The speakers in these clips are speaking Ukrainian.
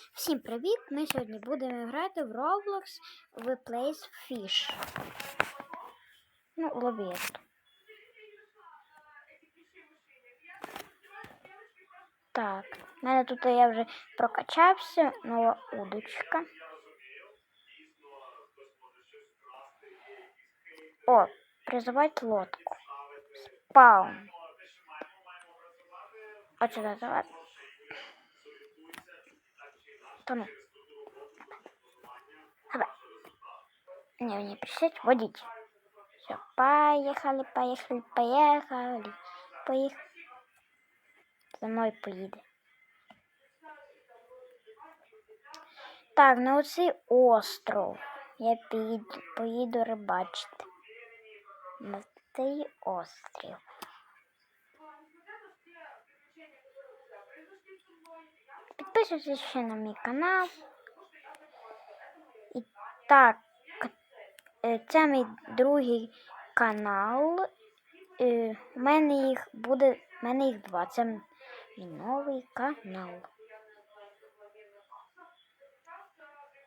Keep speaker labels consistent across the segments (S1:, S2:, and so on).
S1: Всім привіт! Ми сьогодні будемо грати в Roblox в Place Fish. Ну, лобієту. Так, в мене тут я вже прокачався, нова удочка. О, призивати лодку. Спаун. От сюди давай. Давай. Не, не присядь, водить. Все, поехали, поехали, поехали. Поехали. За мною поїде. Так, на оцей остров. Я поїду, поїду рибачити. На цей острів. Підписуйтесь ще на мій канал. І так, це мій другий канал. У мене їх буде. У мене їх два. Це мій новий канал.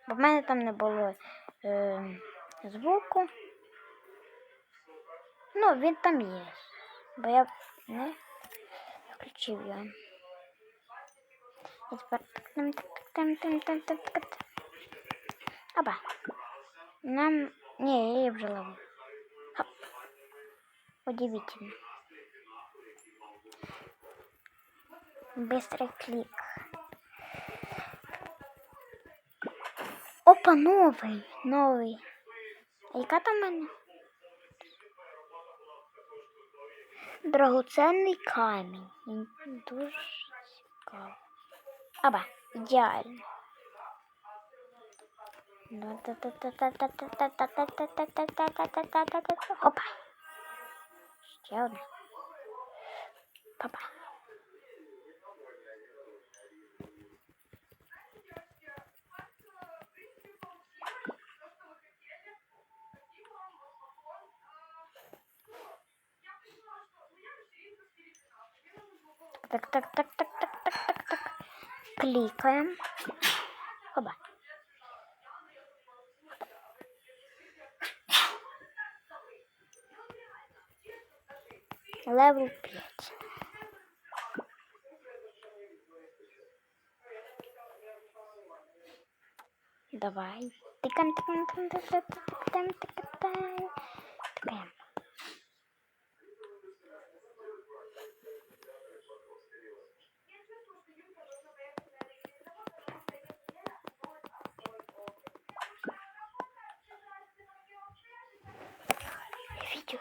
S1: Бо в мене там не було е, звуку. Ну, він там є. Бо я не включив його. Опа. Нам... Не, я її вже ловлю. Удивительно. Быстрый клик. Опа, новый, новый. И как там в мене? Драгоценний дуже цікавий. Оба. Идеально. Опа. Ще одна. Так, так, так, так. Кликаем. Оба. Левел 5. Давай. Тикам, тикам, тикам, тикам, тикам, тикам, тикам. Видео.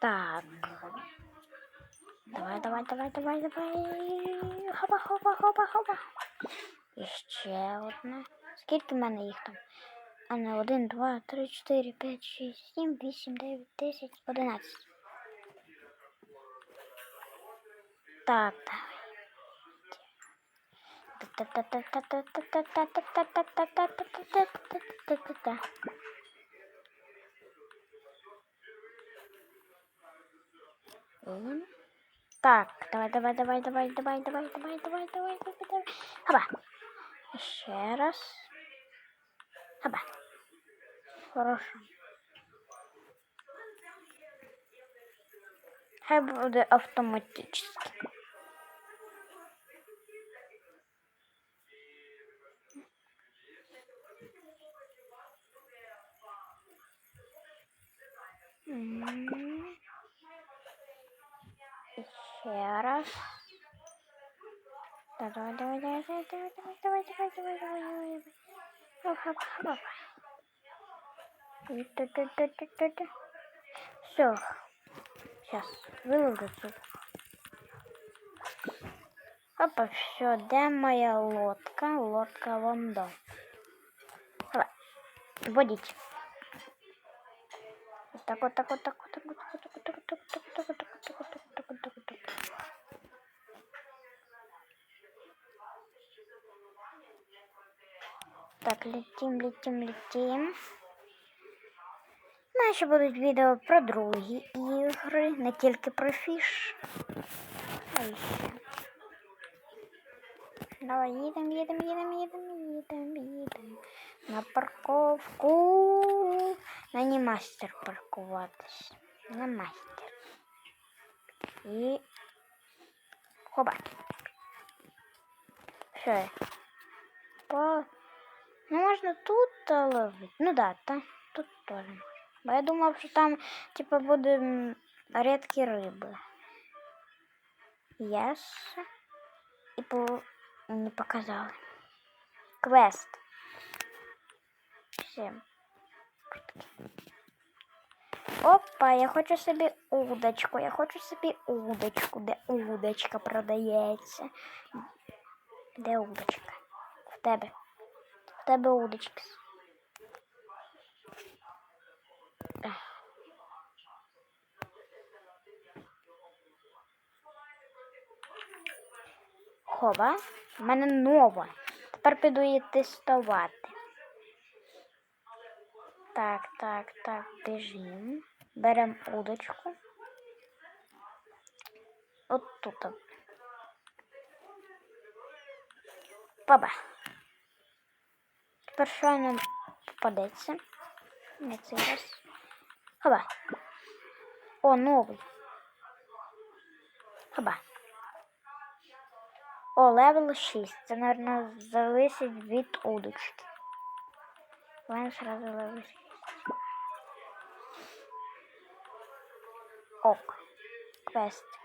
S1: Так. Давай, давай, давай, давай, давай. Хоба, хоба, хоба, хоба. І ще одне. Скільки в мене їх там? А не один, два, три, чотири, п'ять, шість, сім, вісім, дев'ять, десять, одинадцять. Так, давай. Так, давай, давай, давай, давай, давай, давай, давай, давай, давай, давай, давай. Хаба. Ще раз. Хаба. Хорошо. Хай буде автоматично. М. Еще раз. Да, Давай, давай, давай, давай, давай, давай, давай, давай, давай, давай, давай, давай. Хоп, хоп, хоп, хоп. Все. Сейчас выловлю тут. Опа, все, де моя лодка? Лодка вон до. Давай, водите. Вот так вот, так вот, так вот, так вот, так вот, так вот, так вот, так вот, так вот, так вот, так вот, так вот, так вот. Так, летим, летим, летим. Ну, а ще будуть відео про другие игры, на тільки про фіш. А ще. Давай едем, едем, едем, едем. їдемо, їдемо. На парковку. Ну, на не мастер парковаться, на мастер. И Хоба. Все. По... Ну, можна тут та ловити. Ну да, та, тут теж можна. Бо я думав, що там, типа, буде рідкі риби. Yes. І по... не показали. Квест. Всім. Опа, я хочу собі удочку. Я хочу собі удочку, де удочка продається. Де удочка? В тебе. Тебе удочки. Ех. Хоба. В мене нова. Тепер піду її тестувати. Так, так, так, біжим. Беремо удочку. От тут. Баба. Що нам попадеться? Не цей раз. Хоба. О, новий. Хоба. О, левел 6. Це, мабуть, залежить від удочки. Ладно, сразу левел 6. Ок. Квест.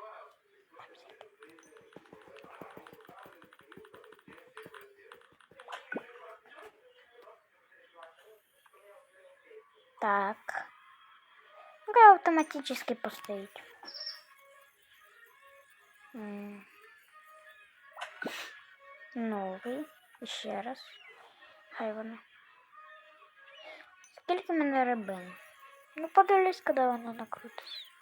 S1: Так. Ну-ка автоматически постоит. Новый. Новий. Ще раз. Хай воно. Скільки мене? Ну, подивлюсь, коли воно накрутиться.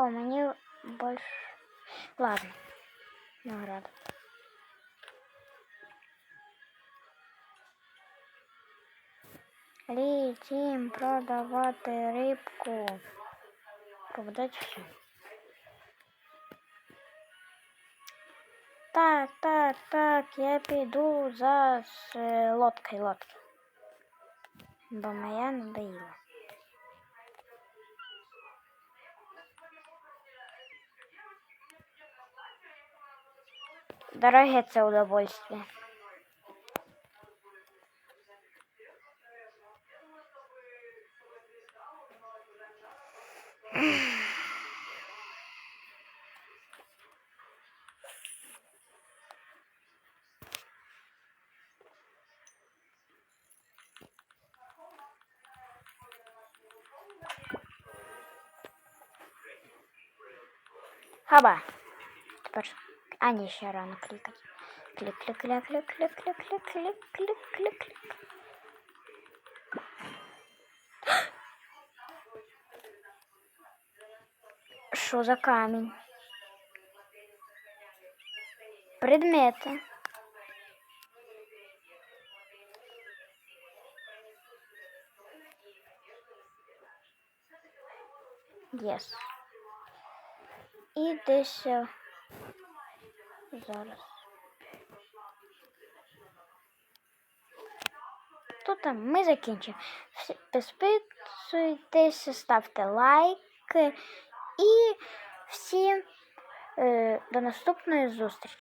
S1: О, мені больше... Ладно. Награда. Летим продавати рибку. Продать все. Так, так, так, я піду за з е, лодкою, лодки. Бо моя надоїла. Дороге це удовольствие. Хаба. Тепер. А, ні, ще рано клікати. Клік, клік, клік, клік, клік, клік, клік, клік, клік, клік, клік. Що за камінь? Предмети. Єс. І десь е, зараз. Тут там ми закінчимо. Підписуйтесь, ставте лайки і всім е, до наступної зустрічі.